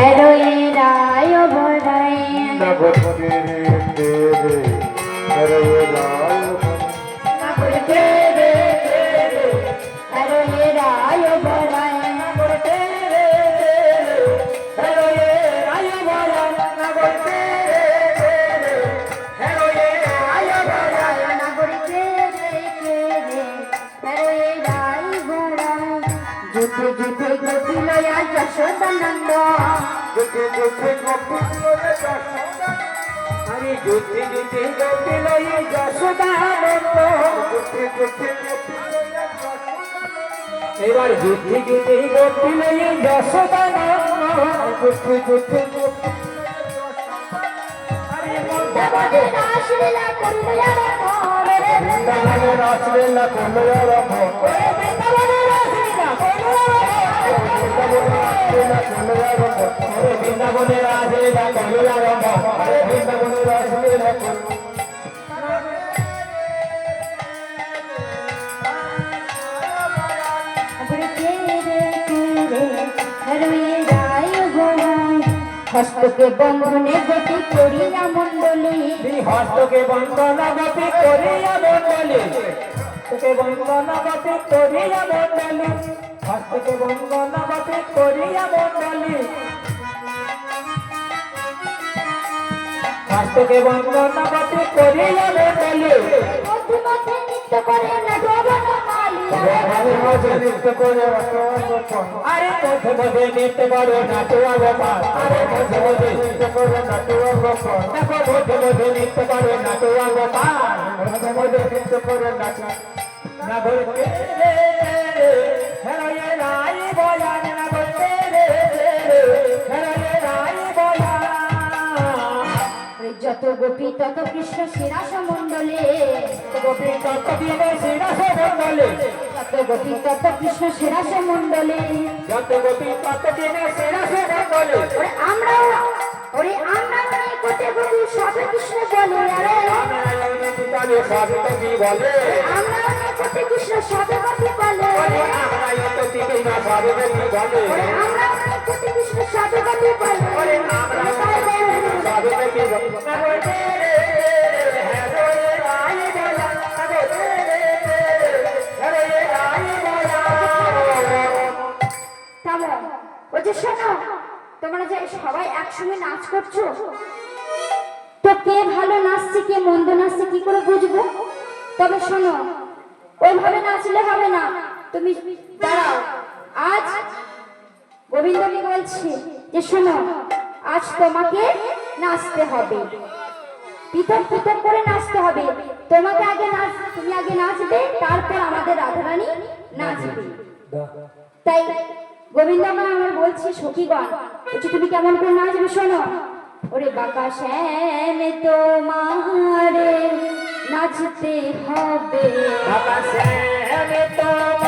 হেরোয়ে রায় ভরাই নগরে যুদ্ধে যুদ্ধে গতি লয়া যশোদানন্দ। লয়ে আরে গতি লয়া যশোদানন্দ। এবার যুদ্ধে যুদ্ধে গতি লয়া যশোদানন্দ। যুগে যুগে গোপী আরে রাসলীলা রে রাসলীলা করল বৃন্দাবনে হস্তকে বন্ধনে গতি করিয়া মণ্ডলী। হস্তকে বন্দনা গতি করিয়া মন্ডলী তোকে বন্দনা গতি করিয়া মন্ডলী হস্তকে বন্দনা গতি করিয়া মন্ডলী। হস্তকে বন্দনা গতি করিয়া মন্ডলী। আরে মধ্যে মধ্যে নিতে পারো না তো আরে মধ্যে মধ্যে নৃত্য করে নাটুয়ার গোপন দেখো মধ্যে মধ্যে নিতে পারো না তো অবপাত মাঝে মাঝে নৃত্য করে না বলতে গোপী তত কৃষ্ণ শিরাস মন্ডলে গোপী তত কৃষ্ণ শিরাস মন্ডলে যত গোপী তত কৃষ্ণ শিরাস মণ্ডলে যত গোপী তত কৃষ্ণ শিরাস মন্ডলে ওরে আমরাও ওরে আমরা মনে কোটে গোপী সবে কৃষ্ণ বলে আরে। পিতারে সাবিত কি বলে। আমরা মনে তোমরা যে সবাই একসঙ্গে নাচ করছ তো কে ভালো নাচছে কে মন্দ নাচছে কি করে বুঝব তবে শোনো ওইভাবে নাচলে হবে না। তুমি দাঁড়াও। আজ গোবিন্দকে বলছি যে শোনো আজ তোমাকে নাচতে হবে। পৃথক পৃথক করে নাচতে হবে। তোমাকে আগে নাচ তুমি আগে নাচবে তারপর আমাদের রাধারানী নাচবে। তাই গোবিন্দ আমার বলছি সখীগণ বলছি তুমি কেমন করে নাচবে শোনো? ওরে বাঁকা শ্যাম তোমারে নাচতে হবে। আকাশে আমি তোমাকে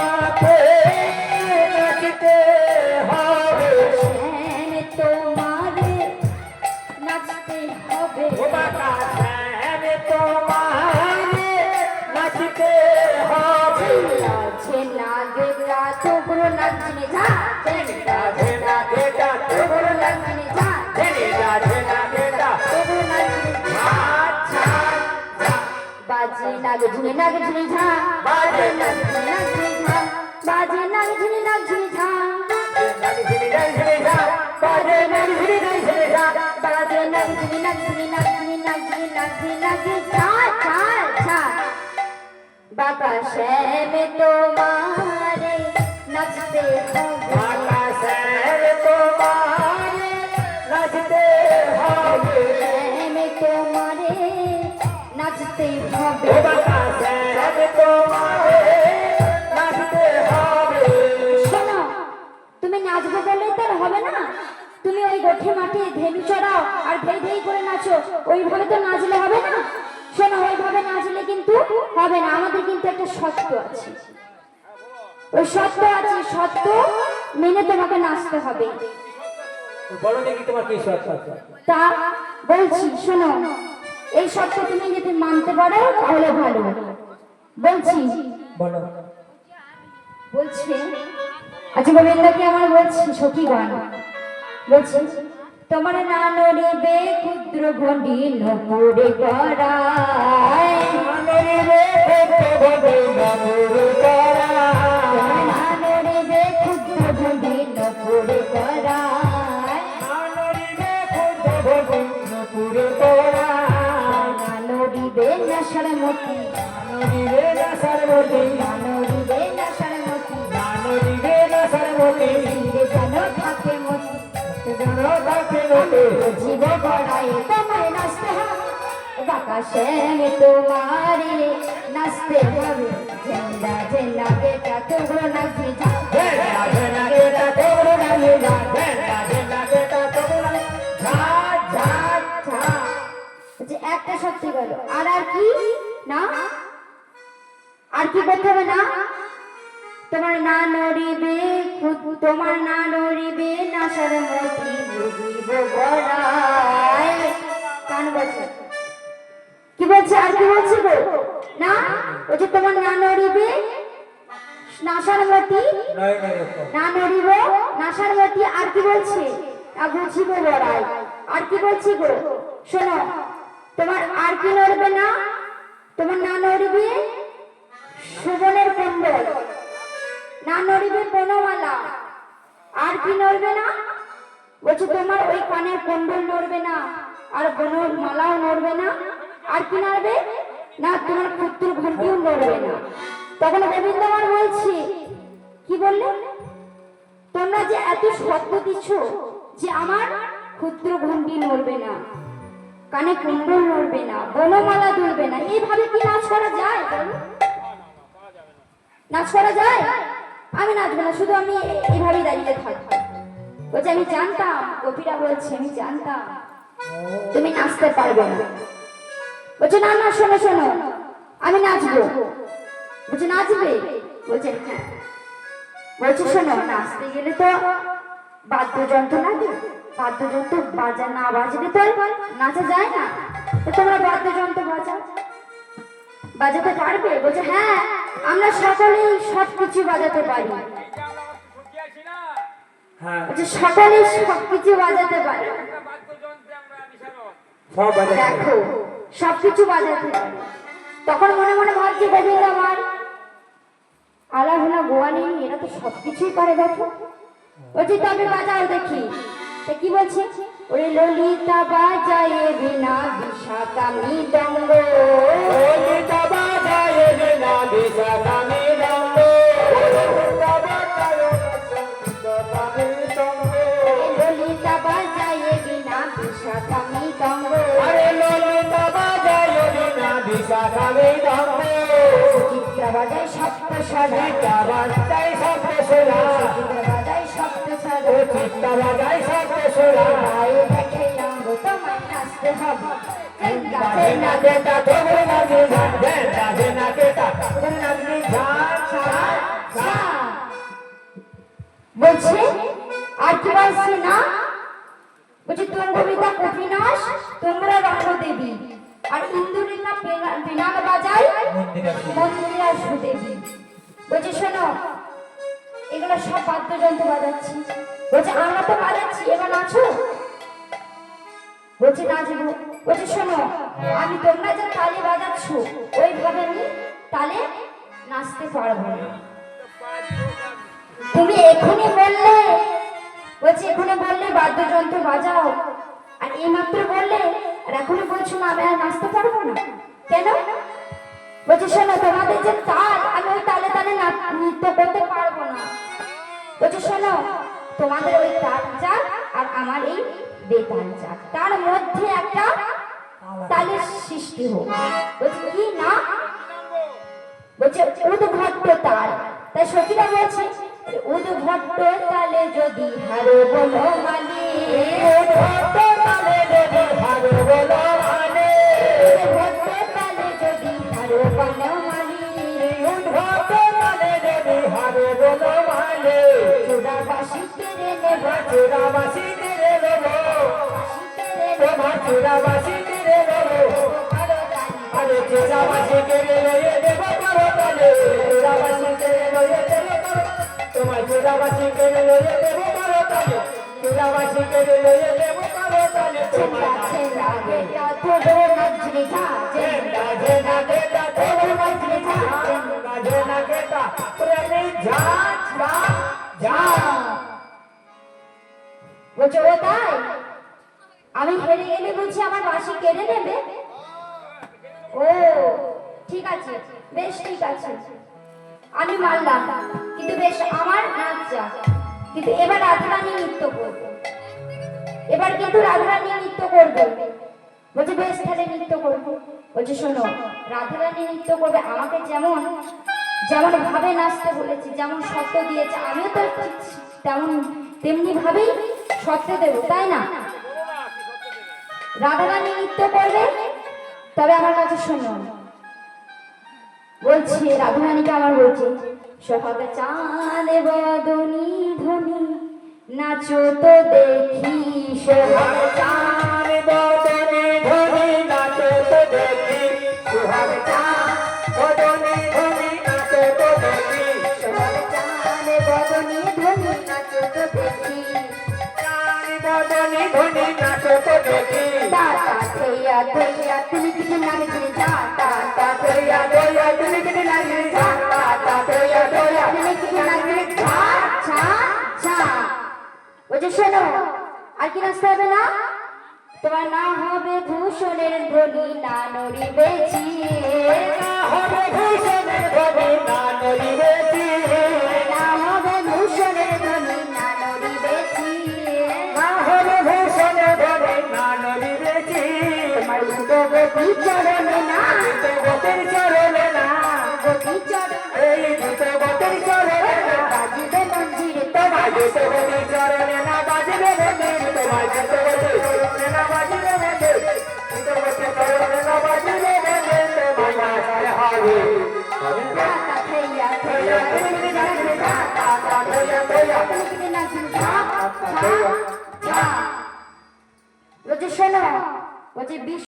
বাজে নাগ ঝুনে নাগ ঝুনে ঝা বাজে নাগ ঝুনে নাগ ঝুনে ঝা বাজে নাগ ঝুনে নাগ ঝুনে ঝা বাজে নানি ঝিনি নানি ঝিনি যা বাজে নাগ ঝুনে নাগ ঝুনে নাগ ঝুনে নাগ ঝুনে নাগ ঝুনে নাগ ঝুনে ঝা ঝা ঝা বাবা শ্যামে তোমারে নাচতে হবে নাচতে হবে শোনো তুমি নাচবে বললে তো হবে না। তুমি ওই গোঠে মাঠে ধেনু চড়াও আর ধেই ধেই করে নাচো। ওইভাবে তো নাচলে হবে না। শোনো ওইভাবে নাচলে কিন্তু হবে না। আমাদের কিন্তু একটা সত্য আছে। ওই সত্য আছে সত্য মেনে তোমাকে নাচতে হবে। বলো দেখি তোমার কি শর্ত আছে। তা বলছি শোনো এই সত্য তুমি যদি মানতে পারো তাহলে ভালো। বলছি। বলো। বলছি। আচ্ছা গোবিন্দকে আমার বলছি? সখী গান। বলছি তোমার না নড়িবে ক্ষুদ্র ঘটি নপুরে করায়। নরিবে ক্ষুদ্র ঘটি নপুরে নরিবে না সর্বতি না নড়িবে নেশার মতি নরিবে না সর্বতি। ধীরে যেন থাকে মতি যেন তাকে নতে জীব গড়াই তোমায় নাচতে বাকাশে তোমারে নাচতে হবে। ঝেন্ডা ঝেন্ডা বেটা তোমরা নাচি যা ভেন্ডা ভেন্ডা তোমরা নামিয়ে যা ভেন্ডা ভেন্ডা তোমরা ঝা ঝা ঝা। যে একটা সত্যি গেল আর আর কি? না? কি করতে হবে না? তোমার না নড়িবে তোমার না নড়িবে নাসার মতি বুঝিব গড়াই কান বলছে। কি বলছে? আর কি বলছে গো? না? ওই যে তোমার না নড়িবে নাসার মতি না নড়িব নাসার মতি আর কি বলছে? না বুঝিব বড়াই আর কি বলছি গো? শোনো তোমার আর কি নড়বে না? তোমার না নড়িবে সুবনের কুণ্ডল না নড়িবে বনমালা। আর কি নড়বে না? বলছে, তোমার ওই কানের কুণ্ডল নড়বে না, আর বনের মালাও নড়বে না। আর কি নড়বে? না, তোমার ক্ষুদ্র ঘন্টিও নড়বে না। তখন গোবিন্দ আমার বলছে, কি বললে? তোমরা যে এত শব্দ দিচ্ছ যে আমার ক্ষুদ্র ঘন্টি নড়বে না, কানে কুণ্ডল নড়বে না, বনমালা দুলবে না, এইভাবে কি নাচ করা যায়? নাচ করা যায়? আমি নাচবো না, শুধু আমি এইভাবেই দাঁড়িয়ে থাকব বলছে, আমি জানতাম। গোপীরা বলছে, আমি জানতাম। তুমি নাচতে পারবে না। বলছে, না না, শোনো শোনো। আমি নাচবো। বলছে, নাচবে? বলছে হ্যাঁ। বলছে, শোনো, নাচতে গেলে তো বাদ্যযন্ত্র লাগে বাদ্যযন্ত্র বাজা না বাজলে তো নাচা যায় না। তোমরা বাদ্যযন্ত্র বাজাও। বাজাতে পারবে? বলছে হ্যাঁ। আমরা সকলেই সব কিছু বাজাতে পারি। হ্যাঁ। বলছে সকলেই সব কিছু বাজাতে পারি। সব দেখো সবকিছু বাজাতে পারি। তখন মনে মনে ভাবছে গোবিন্দ আমার আলা ভোলা গোয়া নেই এরা তো সবকিছুই করে দেখো। বলছি তবে বাজাও দেখি। তা কি বলছে? ওরে ললিতা বাজায়ে বিনা বিষাকামি দঙ্গ। ললিতা বাজায়ে সপ্ত সাজা বাজায় সপ্ত। চিত্রা বাজায় সপ্ত। দেখে না বলছে, আর কি বলছে না? বলছে তুঙ্গবিতা কপিনাশ তোমরা রঙ্গ দেবী আর ইন্দুরিতা বিনাগ বাজায় মন্দিরা সুদেবী। বলছে, শোনো, এগুলো সব বাদ্যযন্ত্র বাজাচ্ছি। বলছে, আমরা তো বাজাচ্ছি, এবার নাচো। বলছে নাচবো বলছে, শোনো, আমি তোমরা যে তালে বাজাচ্ছ, ওইভাবে আমি তালে নাচতে পারব না। তুমি এখনই বললে, বলছি, এখনই বললে বাদ্যযন্ত্র বাজাও। আর এইমাত্র বললে, আর এখনই বলছো, না, আমি আর নাচতে পারব না। কেন? বলছি, শোনো, তোমাদের যে তাল, আমি ওই তালে তালে না- নৃত্য করতে পারব না। বলছি, শোনো, তোমাদের ওই তাল বেতাল চাল তার মধ্যে একটা তালের সৃষ্টি হোক। বলছে, কি না? বলছে উদ্ভট্ট তাল। তাই সখীরা বলছে উদ্ভট্ট তালে যদি হারো বলো মালি ভক্ত তালে দেবে চূড়াবাসী তীরে নেব। আরে চূড়াবাসী কেড়ে লয়ে দেবো করো তালে। চূড়াবাসী কেড়ে লয়ে দেবো করো। তোমার চূড়াবাসী কেড়ে লয়ে দেবো করো তালে। তোরা বাসিকে লয়ে দেবো কারও তালে ছেলা তোমার ছেলা গেটা তোদের নজরে যা আমি মানলাম, কিন্তু বেশ আমার নাচ যা। কিন্তু এবার রাধারানী নৃত্য করবে। এবার কিন্তু রাধারানী নৃত্য করবে। বলছে, বেশ, তাহলে নৃত্য করব। বলছে, শোনো, রাধারানী নৃত্য করবে আমাকে যেমন যেমন ভাবে নাচতে বলেছে, যেমন শর্ত দিয়েছে, আমিও তো তেমন তেমনি ভাবেই শর্ত দেবো, তাই না? রাধারানী নৃত্য করবে। তবে আমার কাছে শোনো বলছি রাধারানীকে আমার বলছে সোহাগ চাঁদ বদনি ধনি নাচো তো দেখি বদনে নাচে তো দেখি সুহাগ চাঁদ নাচে তো দেখি তুমি বলছে শোনো আর কি নাচতে হবে না? তোমার না হবে ভূষণের ধ্বনি না নড়িবে চিয়ে। না হবে ভূষণের ধনি না নড়িবেছি বলছে শোনো বলছে বিশ্ব